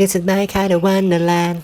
This is my kind of wonderland.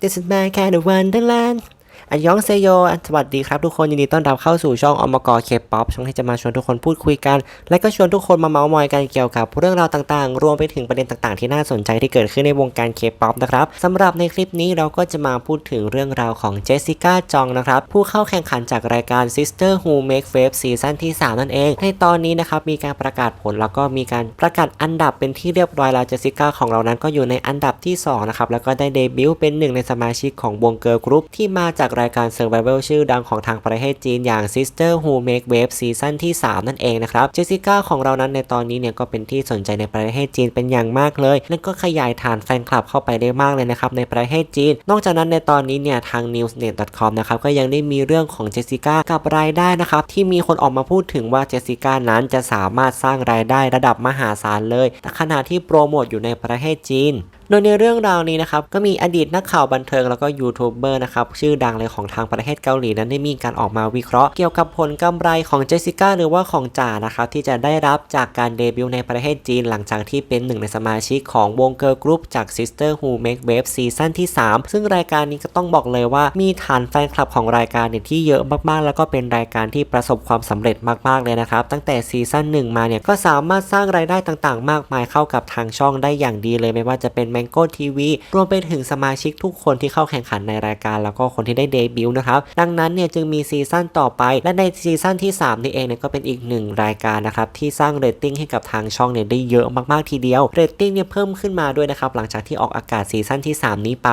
This is my kind of wonderland อายองเซโย สวัสดีครับทุกคนยินดีต้อนรับเข้าสู่ช่องอมกเคป๊อปช่องที่จะมาชวนทุกคนพูดคุยกัน และก็ชวนทุกคนมาเมาส์มอยกันเกี่ยวกับเรื่องราวต่างๆ รวมไปถึงประเด็นต่างๆ ที่น่าสนใจที่เกิดขึ้นในวงการเคป๊อปนะครับสำหรับในคลิปนี้เราก็จะมาพูดถึงเรื่องราวของเจสสิก้าจองนะครับ ผู้เข้าแข่งขันจากรายการ Sister Who Make Wave ซีซั่นที่ 3 นั่นเอง ในตอนนี้นะครับมีการประกาศผลแล้วก็มีการประกาศอันดับเป็นที่เรียบร้อยแล้วเจสสิก้าของเรานั้นก็อยู่ในอันดับที่2นะครับแล้วก็ได้เดบิวต์เป็นหนึ่งในสมาชิกของวงเกิร์ลกรุ๊ปที่มาจากรายการ Survival ชื่อดังของทางประเทศจีนอย่าง Sister Who Make Wave ซีซั่นที่ 3 นั่นเองนะครับ เจสสิก้าของเรานั้นในตอนนี้เนี่ยก็เป็นที่สนใจในประเทศจีนเป็นอย่างมากเลย และก็ขยายฐานแฟนคลับเข้าไปได้มากเลยนะครับในประเทศจีน นอกจากนั้นในตอนนี้เนี่ยทาง newsnet.com นะครับก็ยังได้มีเรื่องของเจสสิก้ากับรายได้นะครับที่มีคนออกมาพูดถึงว่าเจสสิก้านั้นจะสามารถสร้างรายได้ระดับมหาศาลเลย แต่ขณะที่โปรโมทอยู่ในประเทศจีน โดยในเรื่องราวนี้นะครับก็มีอดีตนักข่าวบันเทิงแล้วก็ยูทูบเบอร์นะครับชื่อดังเลยของทางประเทศเกาหลีนั้นได้มีการออกมาวิเคราะห์เกี่ยวกับผลกำไรของเจสสิก้าหรือว่าของจ่านะครับที่จะได้รับจากการเดบิวต์ในประเทศจีนหลังจากที่เป็นหนึ่งในสมาชิกของวงเกิร์ลกรุ๊ปจาก Sister Who Make Wave ซีซั่นที่ 3 ซึ่งรายการนี้ก็ต้องบอกเลยว่ามีฐานแฟนคลับของรายการเนี่ยที่เยอะมากๆ แล้วก็เป็นรายการที่ประสบความสำเร็จมากๆเลยนะครับตั้งแต่ซีซั่น1มาเนี่ยก็สามารถสร้างรายได้ต่างๆ มากมายเข้ากับทางช่องได้อย่างดีเลยไม่ว่าจะเป็น Mango TV รวมไปถึงสมาชิกทุกคนที่เข้าแข่งขันในรายการ แล้วก็คนที่ได้เดบิวต์นะครับดังนั้นเนี่ยจึงมีซีซั่นต่อไป และในซีซั่นที่ 3 นี่เองเนี่ยก็เป็นอีกหนึ่งรายการนะครับที่สร้างเรตติ้งให้กับทางช่องเนี่ยได้เยอะมากๆทีเดียวเรตติ้งเนี่ยเพิ่มขึ้นมาด้วยนะครับหลังจากที่ออกอากาศซีซั่นที่ 3 นี้ไป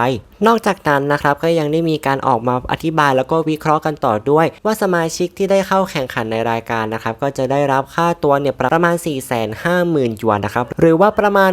นอกจากนั้นนะครับก็ยังได้มีการออกมาอธิบายแล้วก็วิเคราะห์กันต่อด้วย ว่าสมาชิกที่ได้เข้าแข่งขันในรายการนะครับก็จะได้รับค่าตัวเนี่ยประมาณ 450,000หยวนนะครับหรือว่าประมาณ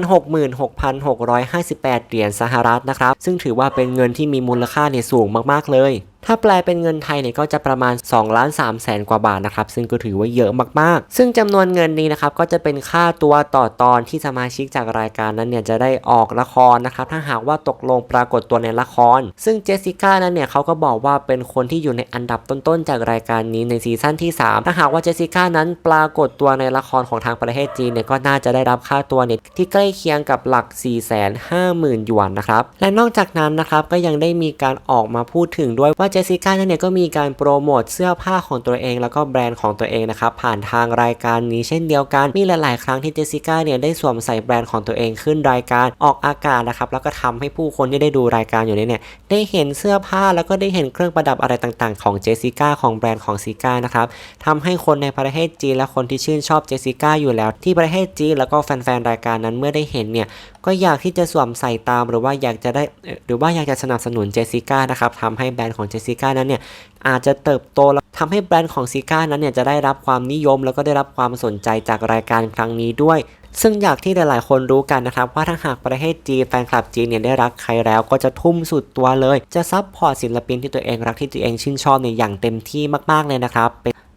18 เหรียญสหรัฐนะครับ ซึ่งถือว่าเป็นเงินที่มีมูลค่าเนี่ยสูงมากๆเลย ถ้าแปลเป็นเงินไทยเนี่ยก็จะประมาณ2ล้าน3แสนกว่าบาทนะครับ ซึ่งก็ถือว่าเยอะมากๆ ซึ่งจำนวนเงินนี้นะครับก็จะเป็นค่าตัวต่อตอนที่สมาชิกจากรายการนั้นเนี่ยจะได้ออกละครนะครับ ถ้าหากว่าตกลงปรากฏตัวในละคร ซึ่งเจสสิก้านั้นเนี่ยเขาก็บอกว่าเป็นคนที่อยู่ในอันดับต้นๆจากรายการนี้ในซีซั่นที่ 3 ถ้าหากว่าเจสสิก้านั้นปรากฏตัวในละครของทางประเทศจีนเนี่ยก็น่าจะได้รับค่าตัวเนี่ยที่ใกล้เคียงกับหลัก 4 5 0 0 0 0หยวนนะครับ และนอกจากนั้นนะครับก็ยังได้มีการออกมาพูดถึงด้วยว่าเจสสิก้าเนี่ยก็มีการโปรโมทเสื้อผ้าของตัวเอง แล้วก็แบรนด์ของตัวเองนะครับผ่านทางรายการนี้เช่นเดียวกัน มีหลาย ๆ ครั้งที่เจสสิก้าเนี่ยได้สวมใส่แบรนด์ของตัวเองขึ้นรายการออกอากาศนะครับแล้วก็ทำให้ผู้คนที่ได้ดูรายการอยู่นี้เนี่ยได้เห็นเสื้อผ้าแล้วก็ได้เห็นเครื่องประดับอะไรต่าง ๆ ของเจสสิก้าของแบรนด์ของซิก้านะครับทำให้คนในประเทศจีนและคนที่ชื่นชอบเจสสิก้าอยู่แล้ว ที่ประเทศจีนแล้วก็แฟน ๆ รายการนั้นเมื่อได้เห็นเนี่ยก็อยากที่จะสวมใส่ตามหรือว่าอยากจะได้หรือว่าอยากจะสนับสนุนเจสสิก้านะครับทำให้แบรนด์ของเจสซิก้านั้นเนี่ยอาจจะเติบโตแล้วทำให้แบรนด์ของซิก้านั้นเนี่ยจะได้รับความนิยม แล้วก็ได้รับความสนใจจากรายการครั้งนี้ด้วย ซึ่งอยากที่หลาย ๆ คนรู้กันนะครับ ว่าถ้าหากประเทศจีนแฟนคลับจีนเนี่ยได้รักใครแล้วก็จะทุ่มสุดตัวเลย จะซับพอร์ตศิลปินที่ตัวเองรักที่ตัวเองชื่นชอบเนี่ยอย่างเต็มที่มาก ๆ เลยนะครับ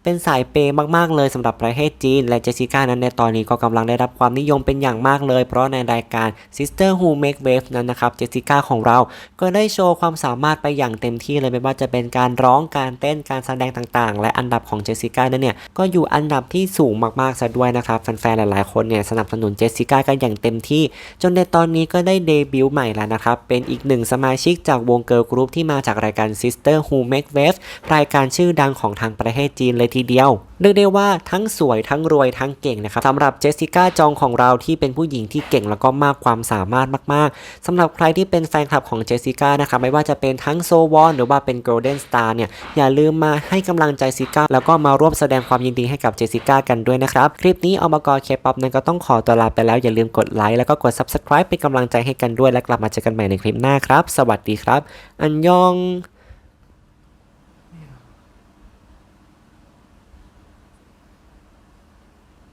เป็นสายเปย์มากๆเลยสำหรับประเทศจีน และเจสิก้านั้นในตอนนี้ก็กำลังได้รับความนิยมเป็นอย่างมากเลย เพราะในรายการ Sister Who Make Wave นั้นนะครับเจสิก้าของเราก็ได้โชว์ความสามารถไปอย่างเต็มที่เลยไม่ว่าจะเป็นการร้องการเต้นการแสดงต่างๆ และอันดับของเจสิก้านั้นเนี่ยก็อยู่อันดับที่สูงมากๆซะด้วยนะครับแฟนๆหลายๆคนเนี่ยสนับสนุนเจสสิก้ากันอย่างเต็มที่ จนในตอนนี้ก็ได้เดบิวต์ใหม่แล้วนะครับเป็นอีกหนึ่งสมาชิกจากวงเกิร์ลกรุ๊ปที่มาจากรายการ Sister Who Make Wave รายการชื่อดังของทางประเทศจีนเลยทีเดียวเรียกได้ว่าทั้งสวยทั้งรวยทั้งเก่งนะครับสำหรับเจสสิก้าจองของเราที่เป็นผู้หญิงที่เก่งแล้วก็มากความสามารถมากๆสำหรับใครที่เป็นแฟนคลับของเจสสิก้านะครับไม่ว่าจะเป็นทั้งโซวอนหรือว่าเป็นโกลเด้นสตาร์เนี่ยอย่าลืมมาให้กำลังใจซิก้าแล้วก็มาร่วมแสดงความยินดีให้กับเจสสิก้ากันด้วยนะครับคลิปนี้อมกอเคป๊อปนั้นก็ต้องขอตัวลาไปแล้วอย่าลืมกดไลค์แล้วก็กด subscribe เป็นกำลังใจให้กันด้วยและกลับมาเจอกันใหม่ในคลิปหน้าครับ สวัสดีครับ อันยอง